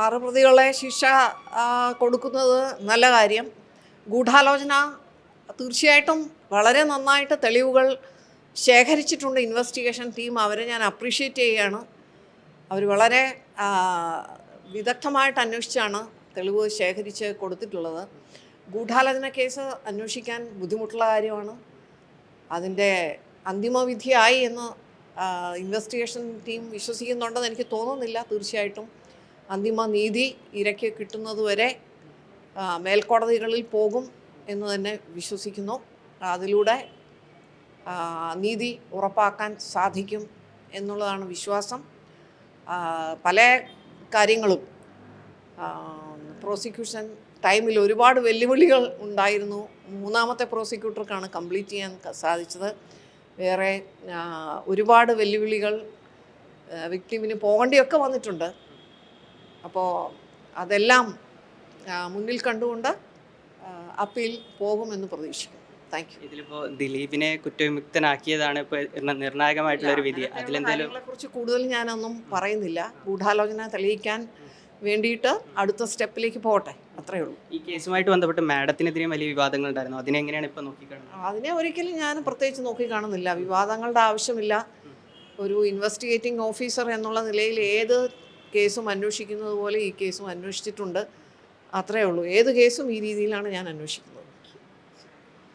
ആറ് പ്രതികളെ ശിക്ഷ കൊടുക്കുന്നത് നല്ല കാര്യം. ഗൂഢാലോചന തീർച്ചയായിട്ടും വളരെ നന്നായിട്ട് തെളിവുകൾ ശേഖരിച്ചിട്ടുണ്ട് ഇൻവെസ്റ്റിഗേഷൻ ടീം അവരെ ഞാൻ അപ്രീഷിയേറ്റ് ചെയ്യുകയാണ് അവർ വളരെ വിദഗ്ധമായിട്ട് അന്വേഷിച്ചാണ് തെളിവ് ശേഖരിച്ച് കൊടുത്തിട്ടുള്ളത്. ഗൂഢാലോചന കേസ് അന്വേഷിക്കാൻ ബുദ്ധിമുട്ടുള്ള കാര്യമാണ്. അതിന്റെ അന്തിമവിധിയായി എന്ന് ഇൻവെസ്റ്റിഗേഷൻ ടീം വിശ്വസിക്കുന്നുണ്ടെന്ന് എനിക്ക് തോന്നുന്നില്ല തീർച്ചയായിട്ടും. അന്തിമ നീതി ഇരയ്ക്ക് കിട്ടുന്നതുവരെ മേൽക്കോടതികളിൽ പോകും എന്ന് തന്നെ വിശ്വസിക്കുന്നു. അതിലൂടെ നീതി ഉറപ്പാക്കാൻ സാധിക്കും എന്നുള്ളതാണ് വിശ്വാസം. പല കാര്യങ്ങളും പ്രോസിക്യൂഷൻ ടൈമിൽ ഒരുപാട് വെല്ലുവിളികൾ ഉണ്ടായിരുന്നു. മൂന്നാമത്തെ പ്രോസിക്യൂട്ടർക്കാണ് കംപ്ലീറ്റ് ചെയ്യാൻ സാധിച്ചത്. വേറെ ഒരുപാട് വെല്ലുവിളികൾ വിക്ടിമിന് പോകേണ്ടിയൊക്കെ വന്നിട്ടുണ്ട്. അപ്പോൾ അതെല്ലാം മുന്നിൽ കണ്ടുകൊണ്ട് അപ്പീൽ പോകുമെന്ന് പ്രതീക്ഷിക്കുന്നു. താങ്ക് യു ഇതിലിപ്പോ ദിലീപിനെ കുറ്റവിമുക്തനാക്കിയതാണ് ഇപ്പൊ നിർണ- നിർണായകമായിട്ടുള്ള ഒരു വിധി. അതിലെന്തെങ്കിലും കുറിച്ച് കൂടുതൽ ഞാനൊന്നും പറയുന്നില്ല. ഗൂഢാലോചന തെളിയിക്കാൻ വേണ്ടിയിട്ട് അടുത്ത സ്റ്റെപ്പിലേക്ക് പോകട്ടെ. അത്രേ ഉള്ളൂ. ഈ കേസുമായിട്ട് ബന്ധപ്പെട്ട് മാഡത്തിനെതിരെ വലിയ വിവാദങ്ങൾ ഉണ്ടായിരുന്നു. അതിനെങ്ങനെയാണ് ഇപ്പൊ നോക്കിക്കാണുന്നത്? അതിനെ ഒരിക്കലും ഞാൻ പ്രത്യേകിച്ച് നോക്കിക്കാണുന്നില്ല. വിവാദങ്ങളുടെ ആവശ്യമില്ല. ഒരു ഇൻവെസ്റ്റിഗേറ്റിംഗ് ഓഫീസർ എന്നുള്ള നിലയിൽ ഏത് കേസും അന്വേഷിക്കുന്നത് പോലെ ഈ കേസും അന്വേഷിച്ചിട്ടുണ്ട്. അത്രയേ ഉള്ളൂ. ഏത് കേസും ഈ രീതിയിലാണ് ഞാൻ അന്വേഷിക്കുന്നത്.